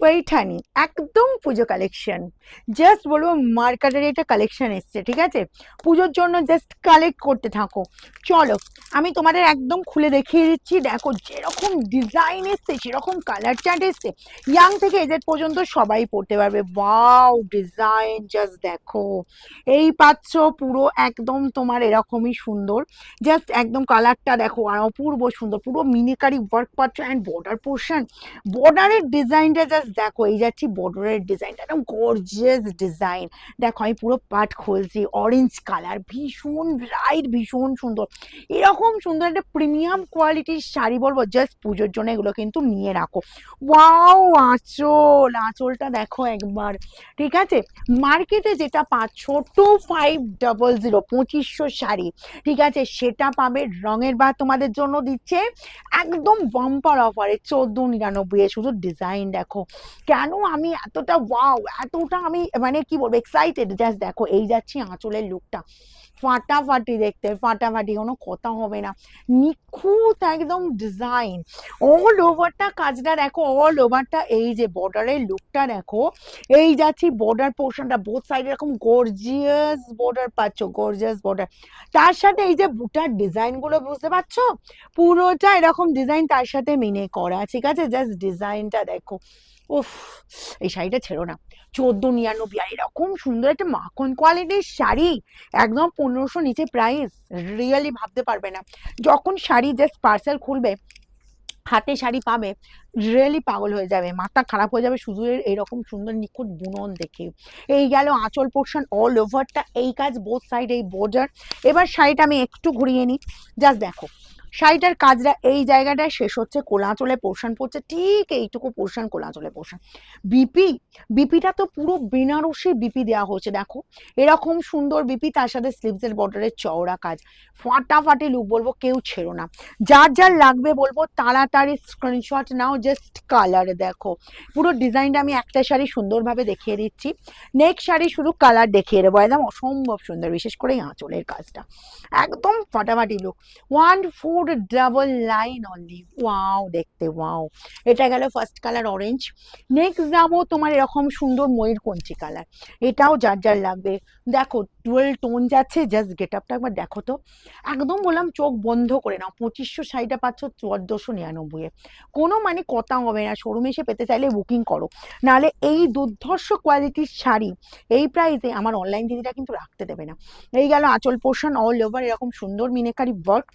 পৈঠানি একদম পুজো collection just বলব মার্কেটের এটা কালেকশন এসছে, ঠিক আছে? পুজোর জন্য জাস্ট কালেক্ট করতে থাকো। চলো, আমি তোমাদের একদম খুলে দেখিয়ে দিচ্ছি। দেখো, যেরকম ডিজাইন এসছে, সেরকম কালার চার্ট এসছে। ইয়াং থেকে এদের পর্যন্ত সবাই পড়তে পারবে। বাউ ডিজাইন জাস্ট দেখো। এই পাচ্ছ পুরো একদম তোমার এরকমই সুন্দর। জাস্ট একদম কালারটা দেখো, আর অপূর্ব সুন্দর। পুরো মিনিকারি ওয়ার্ক পাচ্ছ অ্যান্ড বর্ডার পোর্শন বর্ডারের ডিজাইনটা জাস্ট দেখো এই যাচ্ছি বর্ডারের ডিজাইনটা একদম গর্জিয়াস ডিজাইন দেখো আমি পুরো পাট খুলছি অরেঞ্জ কালার ভীষণ ব্রাইট ভীষণ সুন্দর। এরকম সুন্দর একটা প্রিমিয়াম কোয়ালিটির শাড়ি বলব জাস্ট পুজোর জন্য এগুলো কিন্তু নিয়ে রাখো। ওয়াও আঁচল, আঁচলটা দেখো একবার, ঠিক আছে? মার্কেটে যেটা পাচ্ছ টু ফাইভ ডবল জিরো পঁচিশশো শাড়ি, ঠিক আছে? সেটা পাবে, রঙের বা তোমাদের জন্য দিচ্ছে, একদম বাম্পার অফারে চোদ্দ নিরানব্বই শুধু ডিজাইন দেখো। কেন আমি এতটা ওয়াও এতটা আমি মানে কি বলব এক্সাইটেড জাস্ট দেখো, এই যাচ্ছি আঁচলের লুকটা ফাটাফাটি দেখতে, ফাটাফাটি, কোনো কথা হবে না। নিখুঁত একদম ডিজাইন অল ওভারটা কাজটা দেখো অল ওভারটা এই যে বর্ডারের লুকটা দেখো, এই যাচ্ছি বর্ডার পোর্শনটা বোথ সাইডে এরকম গর্জিয়াস বর্ডার পাচ্ছ গর্জিয়াস বর্ডার তার সাথে এই যে বুটার ডিজাইনগুলো বুঝতে পারছ? পুরোটা এরকম ডিজাইন তার সাথে মিনে করা, ঠিক আছে? জাস্ট ডিজাইনটা দেখো। উফ, এই শাড়িটা ছেড়ো না। চোদ্দ নিরানব্বই, আর এরকম সুন্দর একটা মাখন কোয়ালিটির শাড়ি, একদম পনেরোশো নিচে প্রাইস রিয়েলি ভাবতে পারবে না। যখন শাড়ি জাস্ট পার্সেল খুলবে, হাতে শাড়ি পাবে রিয়েলি পাগল হয়ে যাবে, মাথা খারাপ হয়ে যাবে, শুধু এর, এরকম সুন্দর নিখুঁত বুনন দেখে। এই গেল আঁচল পোর্শন অল ওভারটা এই কাজ বোথ সাইড এই বর্ডার এবার শাড়িটা আমি একটু ঘুরিয়ে নিই জাস্ট দেখো। শাড়িটার কাজটা এই জায়গাটায় শেষ হচ্ছে কোলাঁচলে পোর্শন পড়ছে, ঠিক এইটুকু পোর্শন কোলাঁচলে পোর্শন বিপি, বিপিটা তো পুরো বেনারসি বিপি দেওয়া হচ্ছে দেখো। এরকম সুন্দর বিপি, তার সাথে স্লিভসের বর্ডারের চওড়া কাজ। ফাটাফাটি লুক বলব, কেউ ছেড়ো না। যার যার লাগবে বলব, তাড়াতাড়ি স্ক্রিনশট নাও জাস্ট কালার দেখো। পুরো ডিজাইনটা আমি একটা শাড়ি সুন্দরভাবে দেখিয়ে দিচ্ছি। নেক্সট শাড়ি শুধু কালার দেখিয়ে দেবো, একদম অসম্ভব সুন্দর, বিশেষ করে আঁচলের কাজটা। একদম ফাটাফাটি look one four double line only wow দেখতে ওয়াও এটা গেল ফার্স্ট কালার অরেঞ্জ নেক্সট যাব তোমার এরকম সুন্দর ময়ূরকঞ্চি কালার এটাও যার যার লাগবে। দেখো টুয়েলভ টোন যাচ্ছে জাস্ট গেট আপটা একবার দেখো তো। একদম বললাম চোখ বন্ধ করে নাও, পঁচিশশো শাড়িটা পাচ্ছ চোদ্দোশো নিরানব্বইয়ে কোনো মানে কথা হবে না শোরুমে এসে পেতে চাইলে বুকিং করো। নাহলে এই দুর্ধর্ষ কোয়ালিটির শাড়ি, এই প্রাইসে আমার অনলাইন দিদিটা কিন্তু রাখতে দেবে না। এই গেল আঁচল পোর্শন অল ওভার এরকম সুন্দর মিনেকারি ওয়ার্ক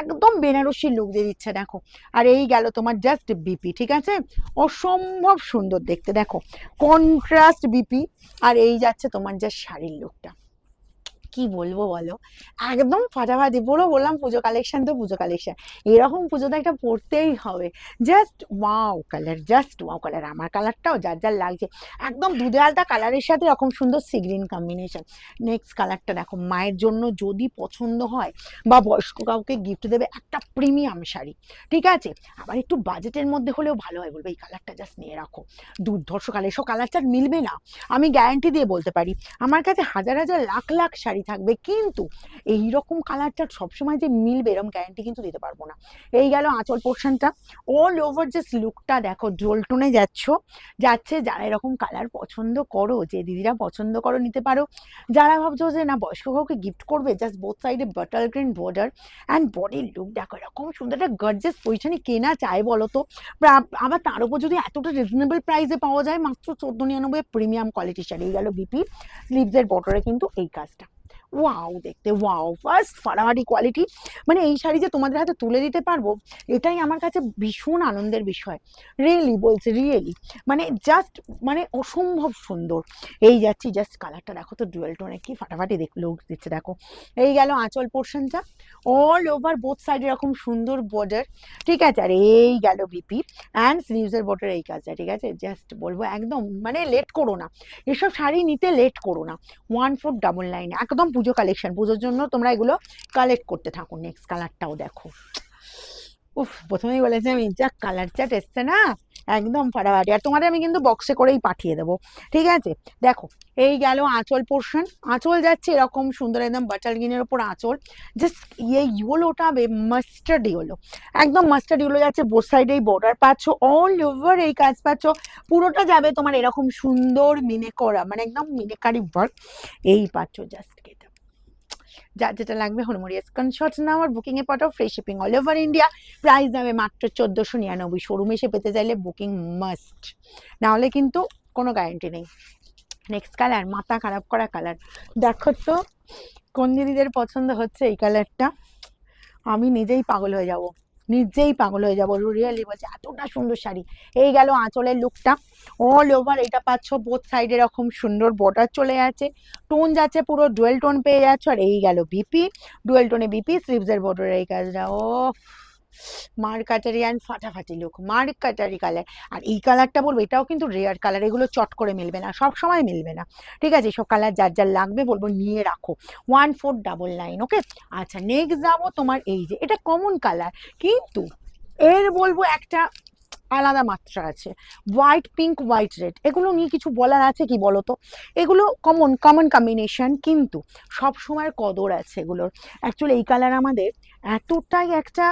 একদম বেনারসির লুক দিয়ে দিচ্ছে, দেখো। আর এই গেল তোমার জাস্ট বিপি ঠিক আছে? অসম্ভব সুন্দর দেখতে, দেখো। কন্ট্রাস্ট বিপি আর এই যাচ্ছে তোমার জাস্ট শাড়ির লুকটা কি বলব বলো? একদম ফাটাফাটি, পুরো বললাম পুজো কালেকশন তো পুজো কালেকশন এরকম পুজোতে একটা পড়তেই হবে। Just wow colour just wow colour আমার কালারটাও যার যার লাগছে। একদম দুধে আলতা কালারের সাথে এরকম সুন্দর সি গ্রিন কম্বিনেশন নেক্সট কালারটা দেখো, মায়ের জন্য যদি পছন্দ হয় বা বয়স্ক কাউকে গিফট দেবে একটা প্রিমিয়াম শাড়ি, ঠিক আছে? আবার একটু বাজেটের মধ্যে হলেও ভালো হয় বলবে, এই কালারটা জাস্ট নিয়ে রাখো। দুর্ধর্ষ কালার এসব কালার চার মিলবে না। আমি গ্যারান্টি দিয়ে বলতে পারি, আমার কাছে হাজার হাজার লাখ লাখ শাড়ি থাকবে। কিন্তু এই রকম কালারটা সবসময় যে মিলবে এরকম গ্যারান্টি কিন্তু দিতে পারব না। এই গেল আঁচল পোর্শনটা অল ওভার জাস্ট লুকটা দেখো জোলটনে যাচ্ছ, যাচ্ছে যারা এরকম কালার পছন্দ করো, যে দিদিরা পছন্দ করো নিতে পারো। যারা ভাবছ যে না, বয়স্ক কাউকে গিফট করবে জাস্ট বোথ সাইডে বাটার গ্রিন বর্ডার অ্যান্ড বডির লুক দেখো, এরকম সুন্দর একটা গর্জেস পজিশনে কেনা চায় বলো তো? আবার তার উপর যদি এতটা রিজনেবল প্রাইসে পাওয়া যায়, মাত্র চোদ্দ নিরানব্বই প্রিমিয়াম কোয়ালিটির শাড়ি এই গেল বিপি স্লিভসের বর্ডারে কিন্তু এই কাজটা। ওয়াও দেখতে ওয়াও ফার্স্ট ফাটাফাটি কোয়ালিটি মানে এই শাড়ি যে তোমাদের হাতে তুলে দিতে পারব, এটাই আমার কাছে ভীষণ আনন্দের বিষয়। রিয়েলি বলছে রিয়েলি মানে জাস্ট মানে অসম্ভব সুন্দর। এই যাচ্ছি জাস্ট কালারটা দেখো তো ডুয়েল টোনে কি ফাটাফাটি দেখ লুক দিচ্ছে, দেখো। এই গেল আঁচল পোর্শনটা অল ওভার বোথ সাইড এরকম সুন্দর বর্ডার ঠিক আছে, আর এই গেল বিপি অ্যান্ড স্লিভসের বর্ডার এই কাজটা, ঠিক আছে? জাস্ট বলব, একদম মানে লেট করো না। এসব শাড়ি নিতে লেট করো না। ওয়ান ফোর ডাবল নাইন একদম পুজো কালেকশন পুজোর জন্য তোমরা এগুলো কালেক্ট করতে থাকো নেক্সট কালারটাও দেখো। উফ, প্রথমেই বলেছি আমি, যা কালার চার্ট এসছে না, একদম ফাটাফাটি। আর তোমাদের আমি কিন্তু বক্সে করেই পাঠিয়ে দেবো, ঠিক আছে? দেখো, এই গেল আঁচল পোর্শন আঁচল যাচ্ছে এরকম সুন্দর একদম বাটার গ্রিনের ওপর আঁচল। জাস্ট ইয়ে ইয়োলোটা মাস্টার্ড ইয়োলো একদম মাস্টার্ড ইয়োলো যাচ্ছে বোথ সাইডেই বর্ডার পাচ্ছ অল ওভার এই কাজ পাচ্ছ। পুরোটা যাবে তোমার এরকম সুন্দর মিনে করা মানে একদম মিনেকারি ওয়ার্ক এই পাচ্ছ জাস্ট যার যেটা লাগবে হনুমরিয়া স্ক্রিনশট নাও আর বুকিং এ পাঠাও free shipping all over India price যাবে মাত্র চোদ্দোশো নিরানব্বই। শোরুমে এসে পেতে চাইলে বুকিং মাস্ট নাহলে কিন্তু কোনো গ্যারেন্টি নেই। নেক্সট কালার মাথা খারাপ করা কালার দেখো তো, কোন দিদিদের পছন্দ হচ্ছে এই কালারটা আমি নিজেই পাগল হয়ে যাব। নিজেই পাগল হয়ে যাব। রিয়েলি বলছে, এতটা সুন্দর শাড়ি। এই গেল আঁচলের লুকটা অল ওভার এটা পাচ্ছ বোথ সাইড এরকম সুন্দর বর্ডার চলে যাচ্ছে টোন যাচ্ছে পুরো ডুয়েল টোন পেয়ে যাচ্ছ। আর এই গেল বিপি ডুয়েল টোনে বিপি স্লিভসের বর্ডার এই কাজটা। ও মার কাটারি অ্যান্ড ফাটাফাটি লুক মার কাটারি কালার আর এই কালারটা বলব, এটাও কিন্তু রেয়ার কালার এগুলো চট করে মিলবে না, সব সময় মিলবে না, ঠিক আছে? সব কালার যার যার লাগবে বলব, নিয়ে রাখো। One four double nine okay আচ্ছা নেক্সট যাব তোমার এই যে, এটা কমন কালার কিন্তু এর বলব একটা আলাদা মাত্রা আছে হোয়াইট পিঙ্ক হোয়াইট রেড এগুলো নিয়ে কিছু বলার আছে কি বলো তো এগুলো কমন কমন কম্বিনেশন কিন্তু সব সময়ের কদর আছে এগুলোর। অ্যাকচুয়ালি এই কালার আমাদের এতটাই একটা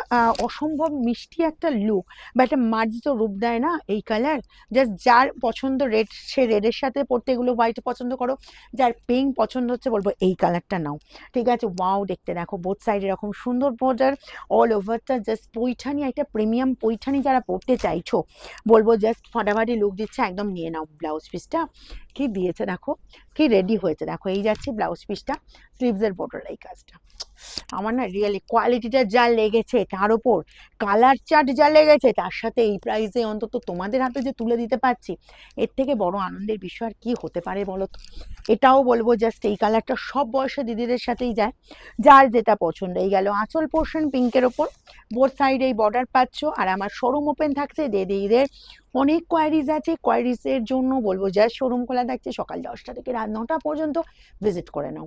অসম্ভব মিষ্টি একটা লুক বা একটা মার্জিত রূপ দেয় না এই কালার জাস্ট যার পছন্দ রেড সে রেডের সাথে পড়তে এগুলো হোয়াইট পছন্দ করো। যার পিঙ্ক পছন্দ হচ্ছে বলব এই কালারটা নাও। ঠিক আছে? ওয়াও দেখতে দেখো বোথ সাইড এরকম সুন্দর বর্ডার অল ওভারটা জাস্ট পৈঠানি, একটা প্রিমিয়াম পৈঠানি যারা পড়তে চাইছো, বলব জাস্ট ফাটাফাটি লুক দিচ্ছে, একদম নিয়ে নাও ব্লাউজ পিসটা কি দিয়েছে দেখো? কি রেডি হয়েছে? দেখো, এই যাচ্ছে ব্লাউজ পিসটা স্লিভসের বর্ডার এই কাজটা। আমার না রিয়েলি কোয়ালিটিটা যা লেগেছে তার ওপর কালার চার্ট যা লেগেছে তার সাথে এই প্রাইসে অন্তত তোমাদের হাতে যে তুলে দিতে পারছি, এর থেকে বড় আনন্দের বিষয় আর কি হতে পারে বলো তো? এটাও বলব জাস্ট এই কালারটা সব বয়সে দিদিদের সাথেই যায়, যার যেটা পছন্দ এই গেল। আঁচল পোর্শন পিঙ্কের ওপর বোথ সাইডে এই বর্ডার পাচ্ছ আর আমার শোরুম ওপেন থাকছে দিদিদের। অনেক কোয়ারিজ আছে কোয়ারিজের জন্য বলব যা শোরুম খোলা থাকছে সকাল দশটা থেকে রাত নটা পর্যন্ত ভিজিট করে নাও।